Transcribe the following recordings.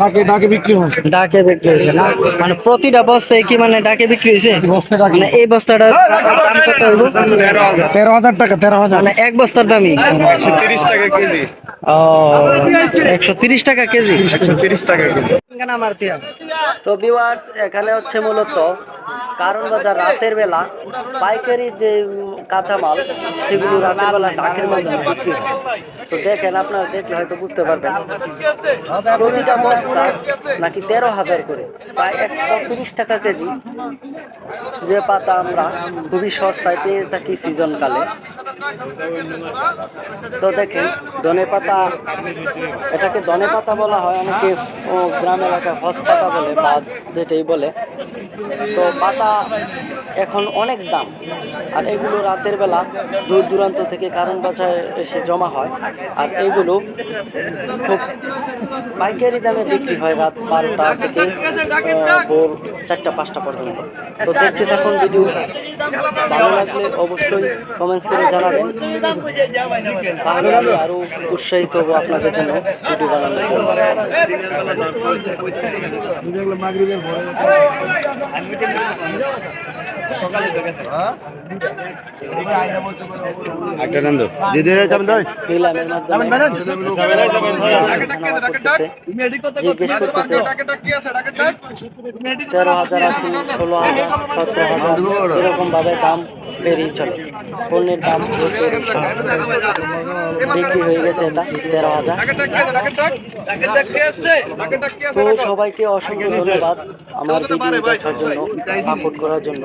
ডাকে ডাকে বিক্রি হয়। ডাকে বিক্রি হয়েছে না? মানে প্রতিটা বস্তায় কি মানে ডাকে বিক্রি হয়েছে? বস্তা ডাকে। মানে এই বস্তাটা দাম কত হইব? তেরো হাজার টাকা তেরো হাজার। মানে এক বস্তার দামই? একশো তিরিশ টাকা কেজি। ও একশো তিরিশ টাকা কেজি? একশো তিরিশ টাকা কেজি। তো। ভিউয়ার্স এখানে হচ্ছে মূলত কারণ বাজার রাতের বেলা পাইকারি যে কাঁচামাল, সেগুলো রাতের বেলা ডাকের মাধ্যমে বিক্রি হয়। তো দেখেন আপনারা দেখলে হয়তো বুঝতে পারবেন। প্রতিটা বস্তা নাকি তেরো হাজার করে, প্রায় একশো তিরিশ টাকা কেজি। যে পাতা আমরা খুবই সস্তায় পেয়ে থাকি সিজনকালে। তো দেখেন, ধনে পাতা, এটাকে ধনে পাতা বলা হয়, অনেকে গ্রাম এলাকায় হস পাতা বলে বা যেটাই বলে। তো পাতা এখন অনেক দাম। আর এগুলো রাতের বেলা দূর দূরান্ত থেকে কারণ বাসায় এসে জমা হয়। আর এগুলো খুব পাইকারি দামে বিক্রি হয় রাত বারোটা থেকে ভোর চারটা, পাঁচটা পর্যন্ত। তো দেখতে থাকুন ভিডিও ভালো লাগলে অবশ্যই কমেন্টস করে জানাবেন। তাহলে আমি আরও উৎসাহিত হব আপনাদের জন্য ভিডিও বানানোর জন্য। জিজ্ঞেস করতেছে তেরো হাজার ষোলো হাজার সতেরো হাজার এরকম ভাবে দাম বেরিয়ে চলে। পণ্যের দাম বিক্রি হয়ে গেছে এটা, তেরো হাজার। তো সবাইকে অসংখ্য ধন্যবাদ আমার ভিডিও দেখার জন্য সাপোর্ট করার জন্য।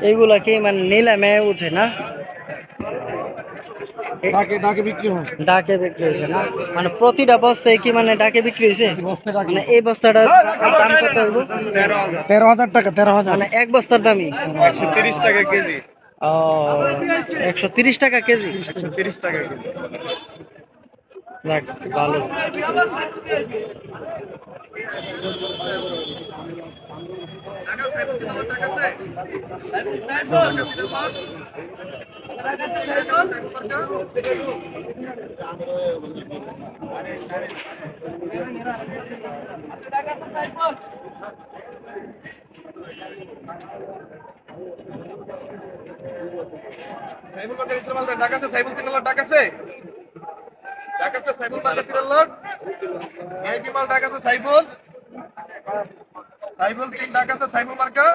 এইগুলা কি মানে নিলামে উঠে না ডাকে ডাকে বিক্রি হয় ডাকে বিক্রি হয়েছে না মানে প্রতিটা বস্তায় কি মানে ডাকে বিক্রি হয়েছে বস্তা ডাকে মানে এই বস্তাটার দাম কত হইব তেরো হাজার টাকা তেরো হাজার মানে এক বস্তার দামই একশো তিরিশ টাকা কেজি ও একশো তিরিশ টাকা কেজি? একশো তিরিশ টাকা কেজি। যাক, ভালো। সাইবুল বাকার ইসলাম আলদার ডাক আছে সাইবুল তিনাল্লার ডাক আছে। ডাক আছে সাইবুল বাকার তিনাল্লার এই বিমাল ডাক আছে সাইবুল সাইবুল তিন ডাক আছে সাইবুল মার্কেট